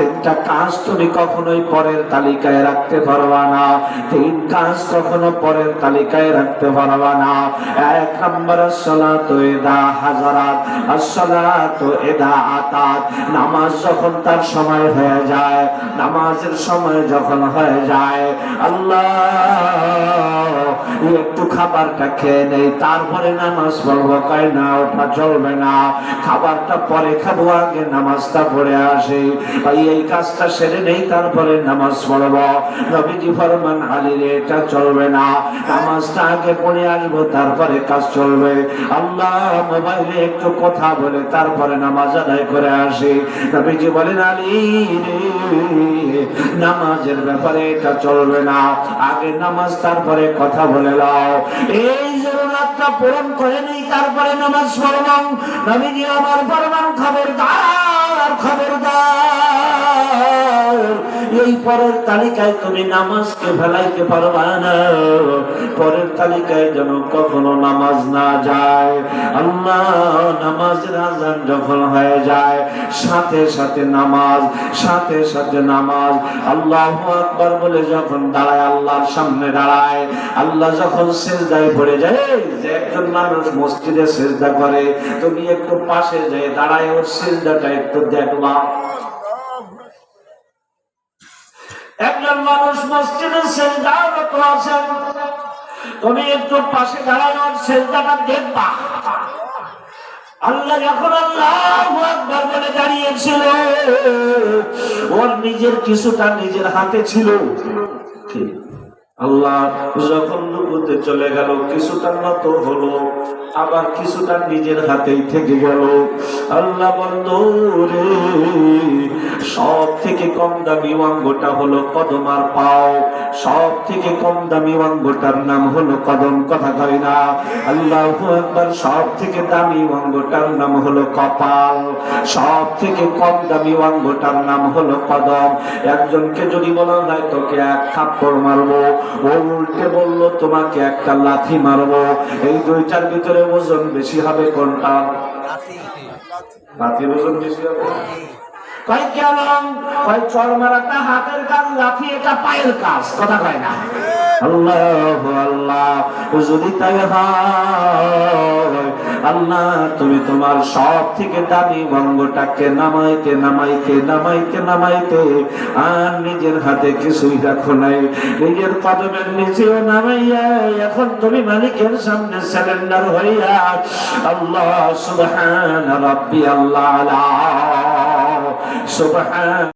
তিনটা কাজ তুমি কখনোই পরের তালিকায় রাখতে পারবা না। তিন কাজ কখনো পরের তালিকায় রাখতে পারবা না। এক নম্বর এদা হাজারাত। আসসালাত এদা আতাত। নামাজ যখন তার সময় হয়ে যায়, নামাজের সময় যখন হয়ে যায়, আল্লাহ একটু খাবারটা খেয়ে নেই। তারপরে নামাজ পড়ব। কয়, না, ওটা চলবে না। খাবারটা পরে খাব, আগে নামাজটা পড়ে আসি। এই কাজটা সেরে নেই, তারপরে নামাজ পড়ব। নবীজি ফরমান আলীর এটা চলবে না। নামাজটা আগে পড়ে আসব তারপরে কাজ চলবে। আল্লাহ মোবাইলে একটু কথা বলে, তারপরে নামাজ আদায় করে আসি। নবীজি বলেন, আলী রে, নামাজের ব্যাপারে এটা চলবে না। আগে নামাজ, তারপরে কথা বলে লাও এই জরুরতটা পূরণ করে নেই, তারপরে নামাজ পড়লাম নবীজি আমার পরমান খবরদার খবরদার। এই পরের তালিকায় তুমি নামাজকে ফেলাইতে পারবা না। পরের তালিকায় যেন কখনো নামাজ না যায়। আল্লাহ, নামাজের আজান যখন হয়ে যায়, সাথে সাথে নামাজ, সাথে সাথে নামাজ। আল্লাহ আকবর বলে যখন দাঁড়ায়, আল্লাহর সামনে দাঁড়ায়। আল্লাহ যখন সেজদায় পড়ে যায় যে একজন মানুষ মসজিদে সেজদা করে, তুমি একটু পাশে যেয়ে দাঁড়ায়, ওর সেজদাটা একটু দেখবা। একজন মানুষ মসজিদে সেজদারত আছেন তুমি একটু পাশে দাঁড়ায় ওর সেজদাটা দেখবা। আল্লাহ যখন আল্লাহ একবার বলে দাঁড়িয়েছিল, ওর নিজের কিছুটা নিজের হাতে ছিল। আল্লাহ যখন লুকুতে চলে গেল, কিছুটা নত হলো, আবার কিছুটা নিজের হাতেই থেকে গেল। আল্লাহ বন্ধ রে সব থেকে কম দামি অঙ্গটা হলো কদমার পাও। সব থেকে কম দামি অঙ্গটার নাম হলো কদম। কথা কয় না? আল্লাহ একবার সব থেকে দামি অঙ্গটার নাম হলো কপাল। সব থেকে কম দামি অঙ্গটার নাম হলো কদম। একজনকে যদি বলা হয় তোকে এক থাপ্পড় মারবো। ও উল্টে বলল তোমাকে একটা লাথি মারবো। এই দুইটার ভিতরে ওজন বেশি হবে কোনটা? লাথির ওজন বেশি হবে? হাতের পায়ের কাজ। কথা আল্লাহ আল্লাহ, যদি তাই আল্লাহ, তুমি তোমার সব থেকে দামি অঙ্গটাকে নামাইতে নামাইতে নামাইতে নামাইতে, আর নিজের হাতে কিছুই রাখো নাই। নিজের কদমের নিচেও নামাইয়া, এখন তুমি মালিকের সামনে স্যালেন্ডার হইয়া, আল্লাহ, সুবহান রাব্বি আল্লাহ সুবহান